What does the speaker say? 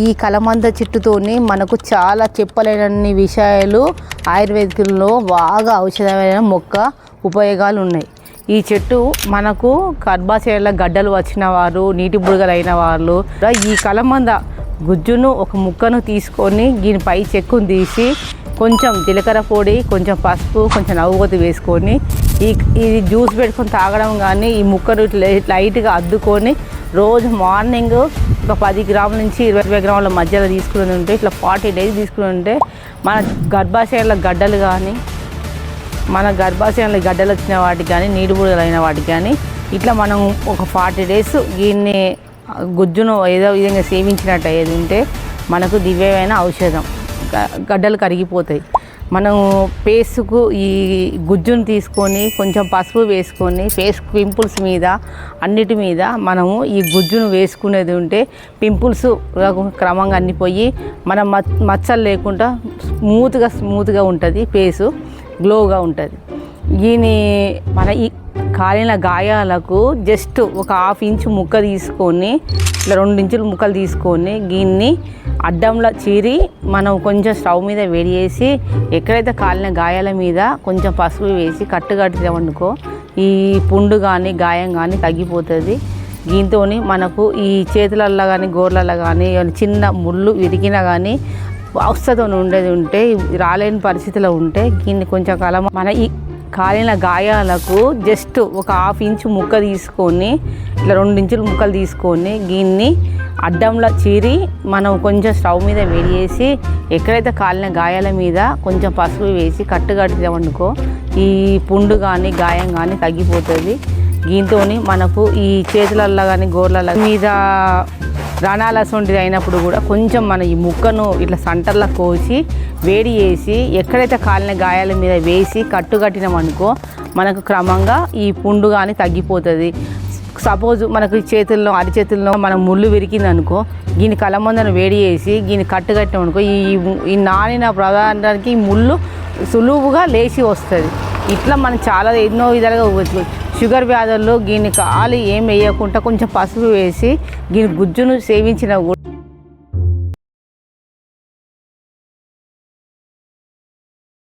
ఈ కలమంద చెట్టుతోనే మనకు చాలా చెప్పలేనన్ని విషయాలు ఆయుర్వేదికంలో బాగా ఔషధమైన మొక్క ఉపయోగాలు ఉన్నాయి ఈ చెట్టు మనకు గర్భాశయాల గడ్డలు వచ్చిన వారు నీటి బుడగలైన వాళ్ళు ఈ కలమంద గుజ్జును ఒక ముక్కను తీసుకొని దీని పై చెక్కును తీసి కొంచెం జీలకర్ర పొడి కొంచెం పసుపు కొంచెం నవ్వుగొత్తి వేసుకొని ఈ ఇది జ్యూస్ పెట్టుకొని తాగడం కానీ ఈ ముక్కను ఇట్లా లైట్గా అద్దుకొని రోజు మార్నింగ్ ఒక పది గ్రాముల నుంచి ఇరవై గ్రాముల మధ్యలో తీసుకుని ఉంటే ఇట్లా ఫార్టీ డేస్ తీసుకుని ఉంటే మన గర్భాశయాల గడ్డలు కానీ మన గర్భాశయంలో గడ్డలు వచ్చిన వాటికి కానీ నీటి బుడగలు వాటికి కానీ ఇట్లా మనం ఒక ఫార్టీ డేస్ దీన్ని గుజ్జును ఏదో విధంగా సేవించినట్టు అయ్యేది ఉంటే మనకు దివ్యమైన ఔషధం. గ- గడ్డలు కరిగిపోతాయి. మనం పేస్కు ఈ గుజ్జును తీసుకొని కొంచెం పసుపు వేసుకొని ఫేస్ పింపుల్స్ మీద అన్నిటి మీద మనము ఈ గుజ్జును వేసుకునేది ఉంటే పింపుల్స్ క్రమంగా అన్ని పోయి మన మచ్చలు లేకుండా స్మూత్గా స్మూత్గా ఉంటుంది ఫేసు గ్లోగా ఉంటుంది. దీని మన ఈ కాలిన గాయాలకు జస్ట్ ఒక హాఫ్ ఇంచు ముక్క తీసుకొని ఇట్లా రెండు ఇంచులు ముక్కలు తీసుకొని దీన్ని అడ్డంలో చీరి మనం కొంచెం స్టవ్ మీద వేడి చేసి ఎక్కడైతే కాలిన గాయాల మీద కొంచెం పసుపు వేసి కట్టు కట్టినామనుకో ఈ పుండు కానీ గాయం కానీ తగ్గిపోతుంది. దీంతో మనకు ఈ చేతులల్లో కానీ గోర్లలో కానీ చిన్న ముళ్ళు విరిగినా కానీ అవస్థతో ఉండేది ఉంటే రాలేని పరిస్థితిలో ఉంటే దీన్ని కొంచెం కాలం మన ఈ కాలిన గాయాలకు జస్ట్ ఒక హాఫ్ ఇంచు ముక్క తీసుకొని ఇట్లా రెండు ఇంచులు ముక్కలు తీసుకొని దీన్ని అడ్డంలో చీరి మనం కొంచెం స్టవ్ మీద వేడి చేసి ఎక్కడైతే కాలిన గాయాల మీద కొంచెం పసుపు వేసి కట్టు కట్టినామనుకో ఈ పుండు కానీ గాయం కానీ తగ్గిపోతుంది. దీంతో మనకు ఈ చేతులల్లో కానీ గోర్ల మీద రణాలసొంటిది అయినప్పుడు కూడా కొంచెం మన ఈ ముక్కను ఇట్లా సంటర్లో కోసి వేడి చేసి ఎక్కడైతే కాలిన గాయాల మీద వేసి కట్టు కట్టినామనుకో మనకు క్రమంగా ఈ పుండు కానీ తగ్గిపోతుంది. సపోజ్ మనకు చేతుల్లో అరిచేతుల్లో మనం ముళ్ళు విరికింది అనుకో దీని కలమందను వేడి చేసి దీన్ని కట్టు కట్టినాం అనుకో ఈ ఈ నానిన ప్రధానానికి ఈ ముళ్ళు సులువుగా లేచి వస్తుంది. ఇట్లా మనం చాలా ఎన్నో విధాలుగా ఇవ్వచ్చు షుగర్ వ్యాధుల్లో దీన్ని కాలు ఏం వేయకుండా కొంచెం పసుపు వేసి దీని గుజ్జును సేవించిన కూడా